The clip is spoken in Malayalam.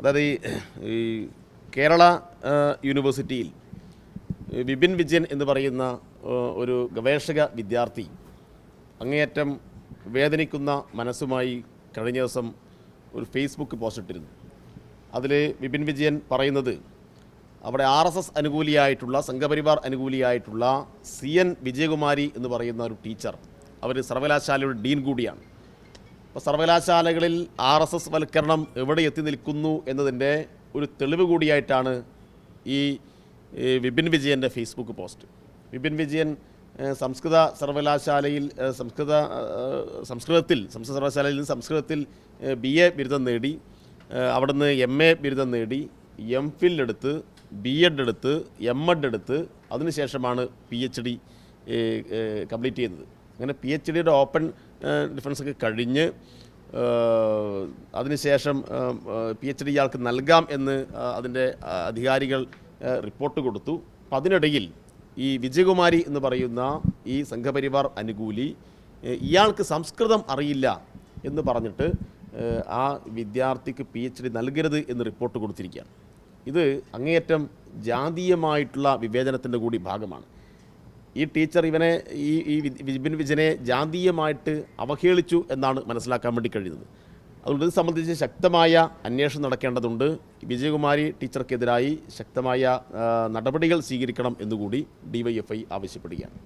അതായത് ഈ ഈ കേരള യൂണിവേഴ്സിറ്റിയിൽ വിപിൻ വിജയൻ എന്ന് പറയുന്ന ഒരു ഗവേഷക വിദ്യാർത്ഥി അങ്ങേയറ്റം വേദനിക്കുന്ന മനസ്സുമായി കഴിഞ്ഞ ദിവസം ഒരു ഫേസ്ബുക്ക് പോസ്റ്റ് ഇട്ടിരുന്നു. അതിൽ വിപിൻ വിജയൻ പറയുന്നത് അവിടെ ആർ എസ് എസ് അനുകൂലിയായിട്ടുള്ള സംഘപരിവാർ അനുകൂലിയായിട്ടുള്ള സി എൻ വിജയകുമാരി എന്ന് പറയുന്ന ഒരു ടീച്ചർ അവർ സർവകലാശാലയുടെ ഡീൻ കൂടിയാണ്. അപ്പോൾ സർവകലാശാലകളിൽ ആർ എസ് എസ് വൽക്കരണം എവിടെ എത്തി നിൽക്കുന്നു എന്നതിന്റെ ഒരു തെളിവ് കൂടിയായിട്ടാണ് ഈ വിപിൻ വിജയന്റെ ഫേസ്ബുക്ക് പോസ്റ്റ്. വിപിൻ വിജയൻ സംസ്കൃത സർവകലാശാലയിൽ സംസ്കൃത സംസ്കൃതത്തിൽ സംസ്കൃത സർവകലാശാലയിൽ നിന്ന് സംസ്കൃതത്തിൽ ബി എ ബിരുദം നേടി അവിടുന്ന് എം എ ബിരുദം നേടി എം ഫിൽ എടുത്ത് ബി എഡ് എടുത്ത് എം എഡ് എടുത്ത് അതിനുശേഷമാണ് പി എച്ച് ഡി കംപ്ലീറ്റ് ചെയ്യുന്നത്. അങ്ങനെ പി എച്ച് ഡിയുടെ ഓപ്പൺ ഡിഫറൻസ് ഒക്കെ കഴിഞ്ഞ് അതിനുശേഷം പി എച്ച് ഡി ഇയാൾക്ക് നൽകാം എന്ന് അതിന്റെ അധികാരികൾ റിപ്പോർട്ട് കൊടുത്തു. അപ്പം അതിനിടയിൽ ഈ വിജയകുമാരി എന്ന് പറയുന്ന ഈ സംഘപരിവാർ അനുകൂലി ഇയാൾക്ക് സംസ്കൃതം അറിയില്ല എന്ന് പറഞ്ഞിട്ട് ആ വിദ്യാർത്ഥിക്ക് പി എച്ച് ഡി നൽകരുത് എന്ന് റിപ്പോർട്ട് കൊടുത്തിരിക്കുകയാണ്. ഇത് അങ്ങേയറ്റം ജാതീയമായിട്ടുള്ള വിവേചനത്തിന്റെ കൂടി ഭാഗമാണ്. ഈ ടീച്ചർ ഇവനെ ഈ ഈ വിപിൻ വിജയനെ ജാതീയമായിട്ട് അവഹേളിച്ചു എന്നാണ് മനസ്സിലാക്കാൻ വേണ്ടി കഴിയുന്നത്. അതുകൊണ്ട് ഇത് സംബന്ധിച്ച് ശക്തമായ അന്വേഷണം നടക്കേണ്ടതുണ്ട്. വിജയകുമാരി ടീച്ചർക്കെതിരായി ശക്തമായ നടപടികൾ സ്വീകരിക്കണം എന്നുകൂടി ഡിവൈഎഫ്ഐ ആവശ്യപ്പെടുകയാണ്.